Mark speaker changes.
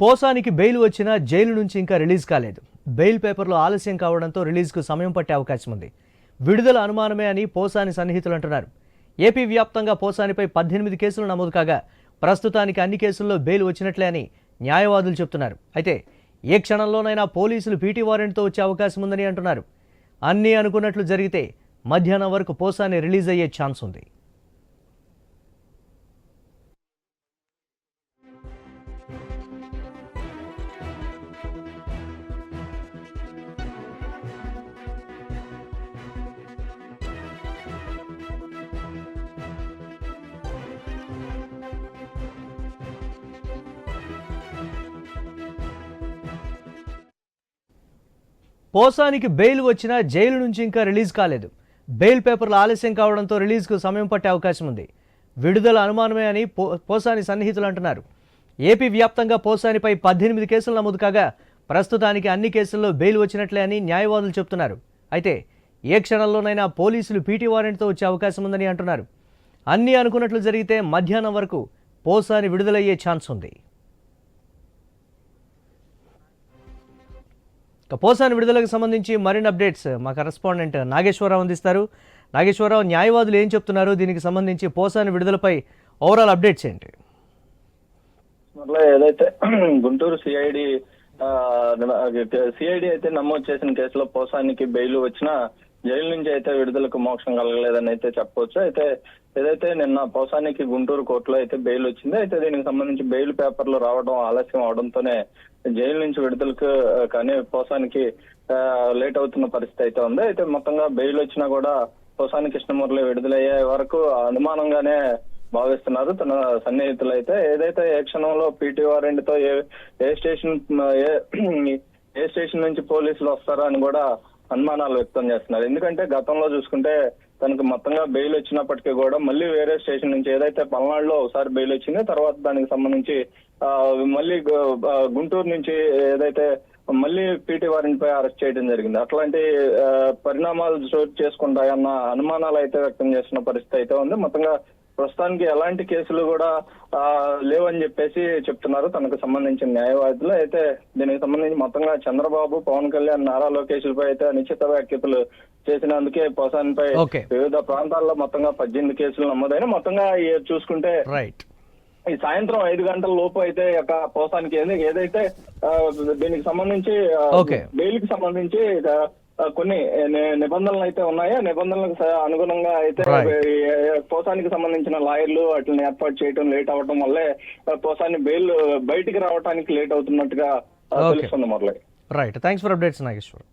Speaker 1: పోసానికి bail వచ్చినా jail నుంచి ఇంకా రిలీజ్ కాలేదు. బెయిల్ పేపర్లో ఆలస్యం కావడంతో రిలీజ్కు సమయం పట్టే అవకాశం ఉంది. విడుదల అనుమానమే అని పోసాని సన్నిహితులు అంటున్నారు. ఏపీ వ్యాప్తంగా పోసానిపై పద్దెనిమిది కేసులు నమోదు కాగా ప్రస్తుతానికి అన్ని కేసుల్లో బెయిల్ వచ్చినట్లే అని న్యాయవాదులు చెప్తున్నారు. అయితే ఏ క్షణంలోనైనా పోలీసులు పీటీ వారెంట్తో వచ్చే అవకాశం ఉందని అంటున్నారు. అన్నీ అనుకున్నట్లు జరిగితే మధ్యాహ్నం వరకు పోసాని రిలీజ్ అయ్యే ఛాన్స్ ఉంది. పోసానికి బెయిల్ వచ్చినా జైలు నుంచి ఇంకా రిలీజ్ కాలేదు. బెయిల్ పేపర్లు ఆలస్యం కావడంతో రిలీజ్కు సమయం పట్టే అవకాశం ఉంది. విడుదల అనుమానమే అని పో పోసాని సన్నిహితులు అంటున్నారు. ఏపీ వ్యాప్తంగా పోసానిపై పద్దెనిమిది కేసులు నమోదు కాగా ప్రస్తుతానికి అన్ని కేసుల్లో బెయిల్ వచ్చినట్లే అని న్యాయవాదులు చెప్తున్నారు. అయితే ఏ క్షణంలోనైనా పోలీసులు పీటీ వారెంట్తో వచ్చే అవకాశం ఉందని అంటున్నారు. అన్నీ అనుకున్నట్లు జరిగితే మధ్యాహ్నం వరకు పోసాని విడుదలయ్యే ఛాన్స్ ఉంది. ఇక పోసాని విడుదలకు సంబంధించి మరిన్ని అప్డేట్స్ మా కరెస్పాండెంట్ నాగేశ్వరరావు అందిస్తారు. నాగేశ్వరరావు న్యాయవాదులు ఏం చెప్తున్నారు? దీనికి సంబంధించి పోసాని విడుదలపై ఓవరాల్ అప్డేట్స్ ఏంటి?
Speaker 2: ఏదైతే గుంటూరు సిఐడి సిఐడి అయితే నమోదు చేసిన కేసులో పోసానికి బెయిల్ వచ్చినా జైలు నుంచి అయితే విడుదలకు మోక్షం కలగలేదని అయితే చెప్పవచ్చు అయితే ఏదైతే నిన్న పోసానికి గుంటూరు కోర్టులో అయితే బెయిల్ వచ్చింది అయితే దీనికి సంబంధించి బెయిల్ పేపర్లు రావడం ఆలస్యం అవడంతోనే జైలు నుంచి విడుదలకు కానీ పోసానికి లేట్ అవుతున్న పరిస్థితి అయితే ఉంది. అయితే మొత్తంగా బెయిల్ వచ్చినా కూడా పోసాని కృష్ణమూర్తి విడుదలయ్యే వరకు అనుమానంగానే భావిస్తున్నారు. తన సన్నిహితులు అయితే ఏదైతే ఏ క్షణంలో పీటీ వారెంట్తో ఏ ఏ స్టేషన్ ఏ ఏ స్టేషన్ నుంచి పోలీసులు వస్తారా అని కూడా అనుమానాలు వ్యక్తం చేస్తున్నారు. ఎందుకంటే గతంలో చూసుకుంటే తనకు మొత్తంగా బెయిల్ వచ్చినప్పటికీ కూడా మళ్ళీ వేరే స్టేషన్ నుంచి ఏదైతే పల్నాడులో ఒకసారి బెయిల్ వచ్చిందో తర్వాత దానికి సంబంధించి ఆ, మళ్ళీ గుంటూరు నుంచి ఏదైతే మళ్ళీ పీటీ వారెంట్ పై అరెస్ట్ చేయడం జరిగింది. అట్లాంటి పరిణామాలు చోటు చేసుకుంటాయన్న అనుమానాలు అయితే వ్యక్తం చేస్తున్న పరిస్థితి అయితే ఉంది. మొత్తంగా ప్రస్తుతానికి ఎలాంటి కేసులు కూడా లేవని చెప్పేసి చెప్తున్నారు తనకు సంబంధించిన న్యాయవాదులు అయితే దీనికి సంబంధించి మొత్తంగా చంద్రబాబు పవన్ కళ్యాణ్ నారా లోకేష్ పై అయితే అనిశ్చిత వ్యాఖ్యతలు చేసినందుకే పోసాన్పై. వివిధ ప్రాంతాల్లో మొత్తంగా పద్దెనిమిది కేసులు నమోదైన మొత్తంగా చూసుకుంటే
Speaker 1: రైట్
Speaker 2: ఈ సాయంత్రం ఐదు గంటల లోపు అయితే ఒక పోసానికి ఏది- ఏదైతే దీనికి సంబంధించి. బెయిల్కి సంబంధించి కొన్ని నిబంధనలు అయితే ఉన్నాయో? నిబంధనలకు స- అనుగుణంగా అయితే పోసానికి సంబంధించిన లాయర్లు వాటిని ఏర్పాటు చేయడం లేట్ అవడం వల్లే ఆ, పోసాని బెయిల్ బయటికి రావడానికి లేట్ అవుతున్నట్టుగా ఆ. తెలుస్తుంది Murali.
Speaker 1: Right thanks for updates Nageshwar.